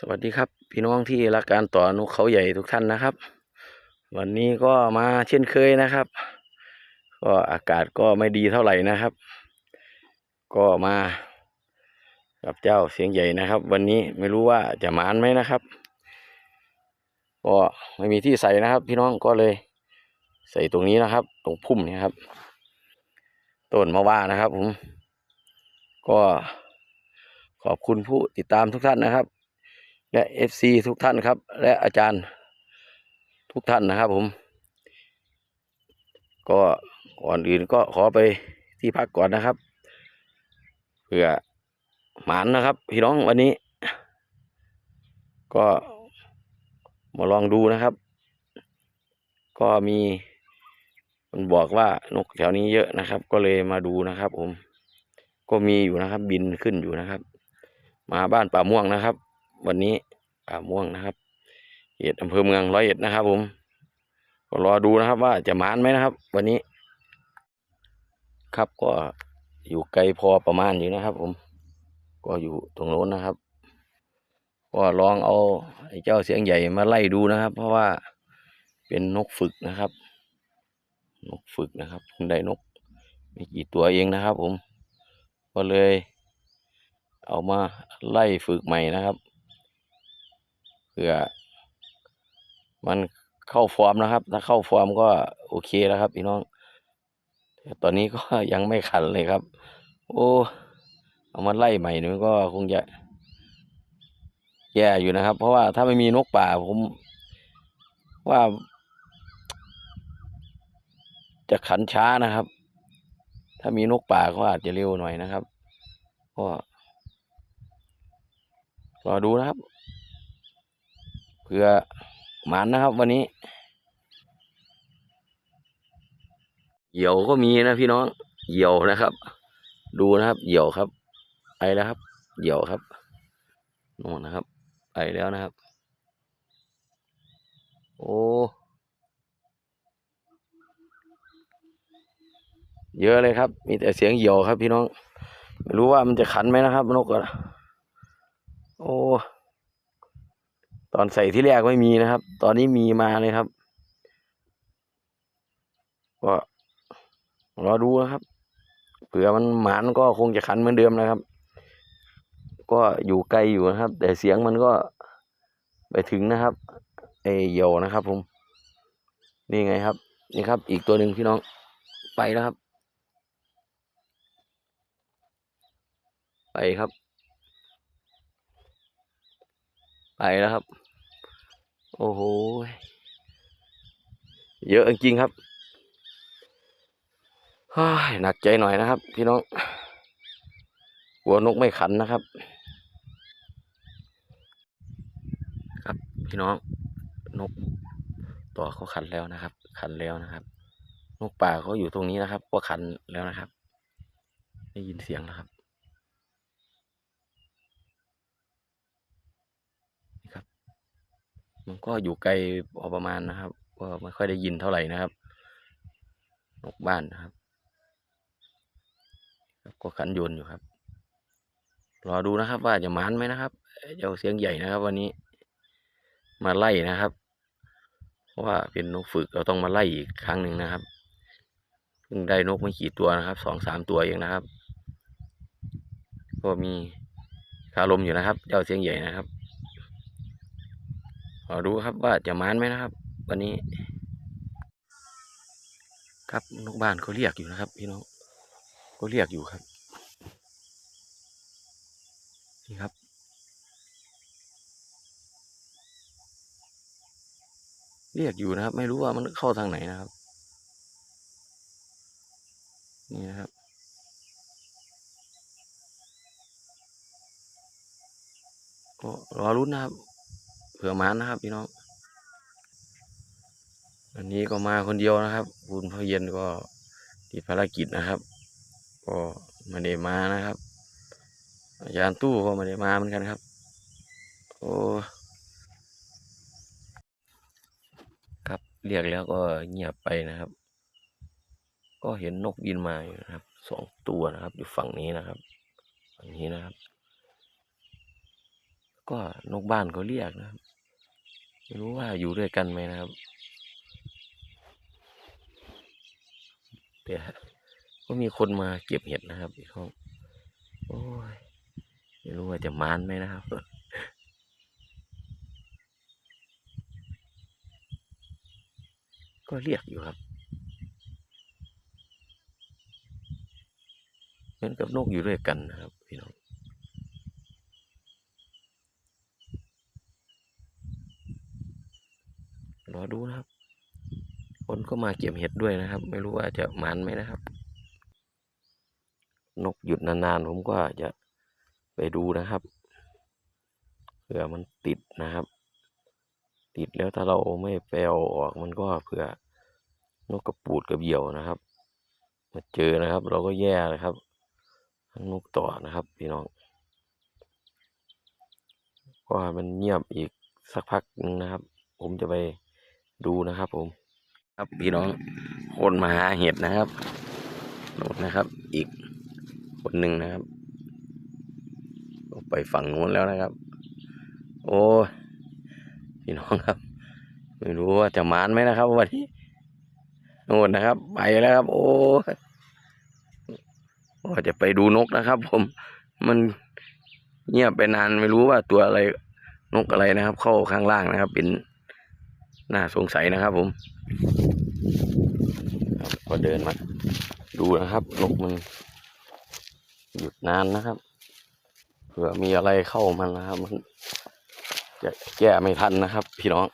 สวัสดีครับพี่น้องที่รักการต่อนกเขาใหญ่ทุกท่านนะครับ วันนี้ก็มาเช่นเคยนะครับ ก็อากาศก็ไม่ดีเท่าไหร่นะครับ ก็มากับเจ้าเสียงใหญ่นะครับ วันนี้ไม่รู้ว่าจะมานไหมนะครับก็ไม่มีที่ใส่นะครับ พี่น้องก็เลย ใส่ตรงนี้นะครับ ตรงพุ่มนี้ครับต้นมะว่านะครับ ผม ก็ขอบคุณผู้ติดตามทุกท่านนะครับ และเอฟซีทุกท่านครับ และอาจารย์ทุกท่านนะครับผม ก็ก่อนอื่นก็ขอไปที่พักก่อนนะครับ เพื่อหมานนะครับ พี่น้องวันนี้ ก็มาลองดูนะครับ ก็มีมันบอกว่านกแถวนี้เยอะนะครับ ก็เลยมาดูนะครับ ผม ก็มีอยู่นะครับ บินขึ้นอยู่นะครับ มาบ้านป่าม่วงนะครับ วันนี้ป่าม่วงนะครับเขตอำเภอเมืองร้อยเอ็ดนะครับ ผมก็รอดูนะครับว่าจะหมานไหมนะครับ วันนี้ ครับก็อยู่ไกลพอประมาณอยู่นะครับ ผม ก็อยู่ตรงโน้นนะครับ ก็ลองเอาไอ้เจ้าเสียงใหญ่มาไล่ดูนะครับ เพราะว่าเป็นนกฝึกนะครับ นกฝึกนะครับได้นกไม่กี่ตัวเองนะครับ ผม ก็เลย เอามาไล่ฝึกใหม่นะครับ เพื่อมันเข้าฟอร์มนะครับ ถ้าเข้าฟอร์มก็โอเคแล้วครับพี่น้องแต่ตอนนี้ก็ยังไม่ขันเลยครับ โอ้เอามาไล่ใหม่นี่ก็คงจะแย่อยู่นะครับ เพราะว่าถ้าไม่มีนกป่าผม ว่า จะขันช้านะครับ ถ้ามีนกป่าก็อาจจะเร็วหน่อยนะครับก็รอดูนะครับ เพื่อหมันนะครับ วันนี้เหยี่ยวก็มีนะพี่น้องเหยี่ยวนะครับ ดูนะครับเหยี่ยวครับไปแล้วครับเหยี่ยวครับนู่นนะครับไปแล้วนะครับ โอ้เยอะเลยครับ มีแต่เสียงเหยี่ยวครับพี่น้อง ไม่รู้ว่ามันจะขันไหมนะครับนกอะโอ้ อนใส่ที่แรกไม่มีนะครับ ตอนนี้มีมาเลยครับก็รอดูนะครับ เผื่อมันหมานก็คงจะขันเหมือนเดิมนะครับ ก็อยู่ไกลอยู่นะครับ แต่เสียงมันก็ไปถึงนะครับไอเหยี่ยวนะครับ ผม นี่ไงครับ นี่ครับ อีกตัวหนึ่งพี่น้องไปแล้วครับ ไปครับ ไปแล้วครับ โอ้โห เยอะจริงครับหนักใจหน่อยนะครับ พี่น้องกลัวนกไม่ขันนะครับ ครับพี่น้องนกตัวเขาขันแล้วนะครับ ขันแล้วนะครับ นกป่าเขาอยู่ตรงนี้นะครับ ก็ขันแล้วนะครับ ได้ยินเสียงแล้วครับนี่ครับ มัน ก็อยู่ไกลพอประมาณนะครับ ก็ไม่ค่อยได้ยินเท่าไหร่นะครับ นกบ้านนะครับ ก็ขันยนอยู่ครับ รอดูนะครับว่าจะมานไหมนะครับ เจ้าเสียงใหญ่นะครับ วันนี้ มาไล่นะครับ เพราะว่าเป็นนกฝึกเราต้องมาไล่อีกครั้งหนึ่งนะครับ เพิ่งได้นกไม่กี่ตัวนะครับ สองสามตัวเองนะครับ ก็มีคารมอยู่นะครับ เจ้าเสียงใหญ่นะครับ รอดูครับว่าจะมานไหมนะครับ วันนี้ ครับนกบ้านเขาเรียกอยู่นะครับ พี่น้องก็เรียกอยู่ครับ นี่ครับเรียกอยู่นะครับ ไม่รู้ว่ามันเข้าทางไหนนะครับ นี่นะครับก็รอรุ้นนะครับ เผื่อมานนะครับพี่น้องวันนี้ก็มาคนเดียวนะครับ คุณพ่อเย็นก็ติดภารกิจนะครับ ก็ไม่ได้มานะครับ อาจารย์ตู้ก็ไม่ได้มาเหมือนกันครับ โอ้ครับเรียกแล้วก็เงียบไปนะครับ ก็เห็นนกบินมาอยู่นะครับสองตัวนะครับ อยู่ฝั่งนี้นะครับ ฝั่งนี้นะครับ ก็นกบ้านเขาเรียกนะครับไม่รู้ว่าอยู่ด้วยกันไหมนะครับ แต่ก็มีคนมาเก็บเห็ดนะครับอีกห้องโอ้ยไม่รู้ว่าจะมานไหมนะครับก็เรียกอยู่ครับ เหมือนกับนกอยู่ด้วยกันนะครับ พี่น้ องรอดูนะครับ คนก็มาเก็บเห็ดด้วยนะครับ ไม่รู้ว่าจะมันไหมนะครับ นกหยุดนานๆผมก็จะไปดูนะครับเผื่อมันติดนะครับ ติดแล้วถ้าเราไม่ไปเอาออกมันก็เผื่อนกกระปูดกระเบี่ยวนะครับมาเจอนะครับ เราก็แย่เลยครับนกต่อนะครับพี่น้องก็มันเงียบอีกสักพักนึงนะครับ ผมจะไป ดูนะครับผม ครับพี่น้องคนมาหาเห็ดนะครับโน่นนะครับ อีกคนหนึ่งนะครับไปฝั่งนู้นแล้วนะครับ โอ้ยพี่น้องครับ ไม่รู้ว่าจะมานไหมนะครับ วันนี้โน่นนะครับ ไปแล้วครับ โอ้ยว่าจะไปดูนกนะครับ ผม มันเงียบไปนานไม่รู้ว่าตัวอะไรนกอะไรนะครับ เข้าข้างล่างนะครับ เป็น น่าสงสัยนะครับผมก็เดินมาดูนะครับนกมันหยุดนานนะครับเผื่อมีอะไรเข้ามันนะครับ มันจะแก้ไม่ทันนะครับ พี่น้อง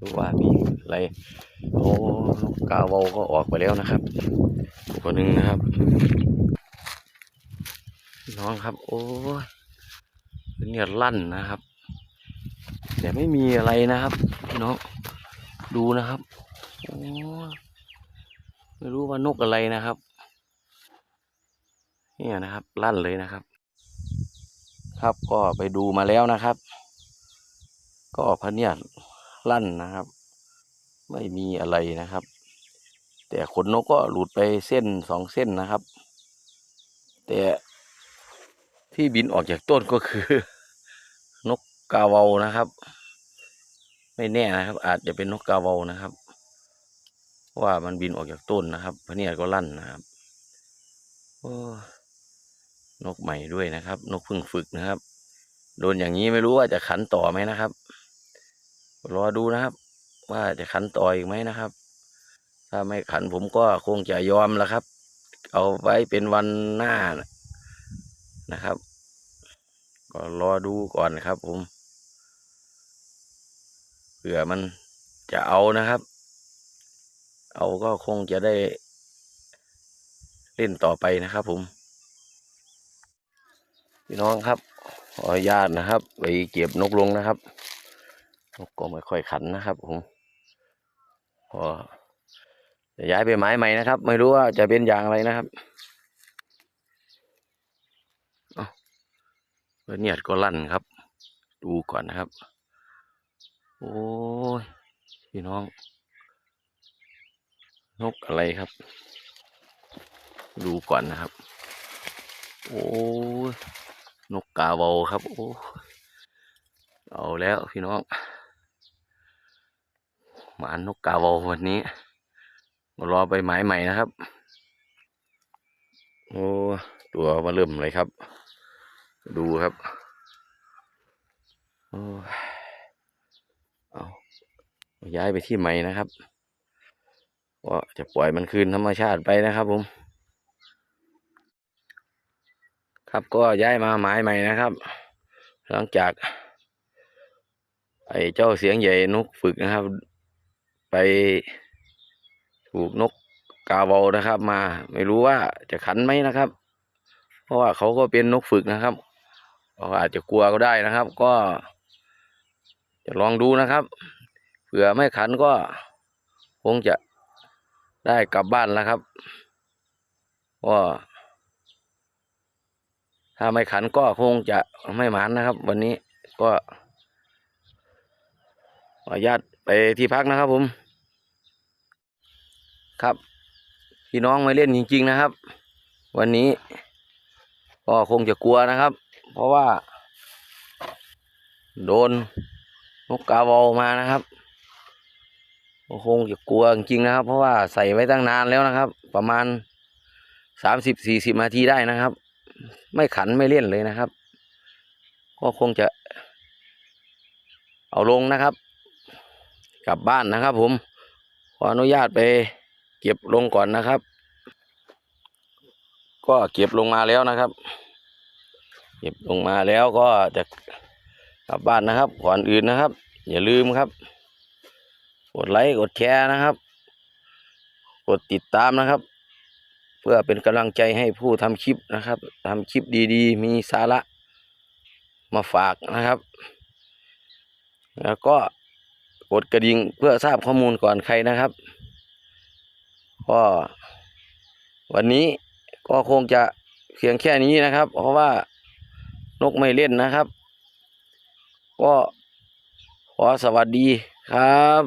ดูว่ามีอะไรโอ้นกกาวาก็ออกไปแล้วนะครับตัวหนึ่งนะครับ น้องครับ โอ้ย เป็นี่ยลั่นนะครับแต่ไม่มีอะไรนะครับพี่น้องดูนะครับโอ้ไม่รู้ว่านกอะไรนะครับเนี่ยนะครับลั่นเลยนะครับ ครับก็ไปดูมาแล้วนะครับ ก็พะเนียดลั่นนะครับ ไม่มีอะไรนะครับ แต่ขนนกก็หลุดไปเส้นสองเส้นนะครับ แต่ที่บินออกจากต้นก็คือ กาเวานะครับ ไม่แน่นะครับ อาจจะเป็นนกกาเวานะครับ ว่ามันบินออกจากต้นนะครับพะเนียดก็ลั่นนะครับโอ้นกใหม่ด้วยนะครับ นกเพิ่งฝึกนะครับ โดนอย่างนี้ไม่รู้ว่าจะขันต่อไหมนะครับ รอดูนะครับ ว่าจะขันต่ออีกไหมนะครับ ถ้าไม่ขันผมก็คงจะยอมแล้วครับ เอาไว้เป็นวันหน้านะครับ ก็รอดูก่อนครับผม ผื่อมันจะเอานะครับ เอาก็คงจะได้เล่นต่อไปนะครับผม พี่น้องครับขออนุญาตนะครับ ไปเก็บนกลงนะครับ นกก็ไม่ค่อยขันนะครับผมพอจะย้ายไปไม้ใหม่นะครับ ไม่รู้ว่าจะเป็นอย่างไรนะครับเอาเนียดก็ลั่นครับ ดูก่อนนะครับ โอ้ย พี่น้อง นกอะไรครับ ดูก่อนนะครับ โอ้ย นกกาเวาครับ โอ้เอาแล้วพี่น้อง หมานนกกาเวาวันนี้มารอไปหมายใหม่นะครับ โอ้ตัวมาเริ่มเลยครับ ดูครับ โอ้ ย้ายไปที่ใหม่นะครับก็จะปล่อยมันคืนธรรมชาติไปนะครับ ผม ครับก็ย้ายมาหมายใหม่นะครับ หลังจาก ไอ้เจ้าเสียงใหญ่นกฝึกนะครับ ไปถูกนกกาวานะครับ มาไม่รู้ว่าจะขันไหมนะครับ เพราะว่าเขาก็เป็นนกฝึกนะครับเขาอาจจะกลัวก็ได้นะครับ ก็จะลองดูนะครับ ผื่อไม่ขันก็คงจะได้กลับบ้านแล้วครับก็ถ้าไม่ขันก็คงจะไม่หมานนะครับ วันนี้ก็ขออนุญาตไปที่พักนะครับผม ครับ พี่น้องไมาเล่นจริง ๆนะครับ วันนี้ก็คงจะกลัวนะครับ เพราะว่า โดนนกกาบอลมานะครับ คงจะกลัวจริงๆนะครับ เพราะว่าใส่ไว้ตั้งนานแล้วนะครับ ประมาณสามสิบสี่สิบนาทีได้นะครับ ไม่ขันไม่เล่นเลยนะครับ ก็คงจะ เอาลงนะครับ กลับบ้านนะครับผม ขออนุญาตไปเก็บลงก่อนนะครับ ก็เก็บลงมาแล้วนะครับ เก็บลงมาแล้วก็จะกลับบ้านนะครับ ก่อนอื่นนะครับ อย่าลืมครับ กดไลค์กดแชร์นะครับ กดติดตามนะครับ เพื่อเป็นกำลังใจให้ผู้ทำคลิปนะครับทำคลิปดีๆ มีสาระมาฝากนะครับ แล้วก็กดกระดิ่งเพื่อทราบข้อมูลก่อนใครนะครับก็วันนี้ก็คงจะเพียงแค่นี้นะครับ เพราะว่านกไม่เล่นนะครับ ก็ขอสวัสดีครับ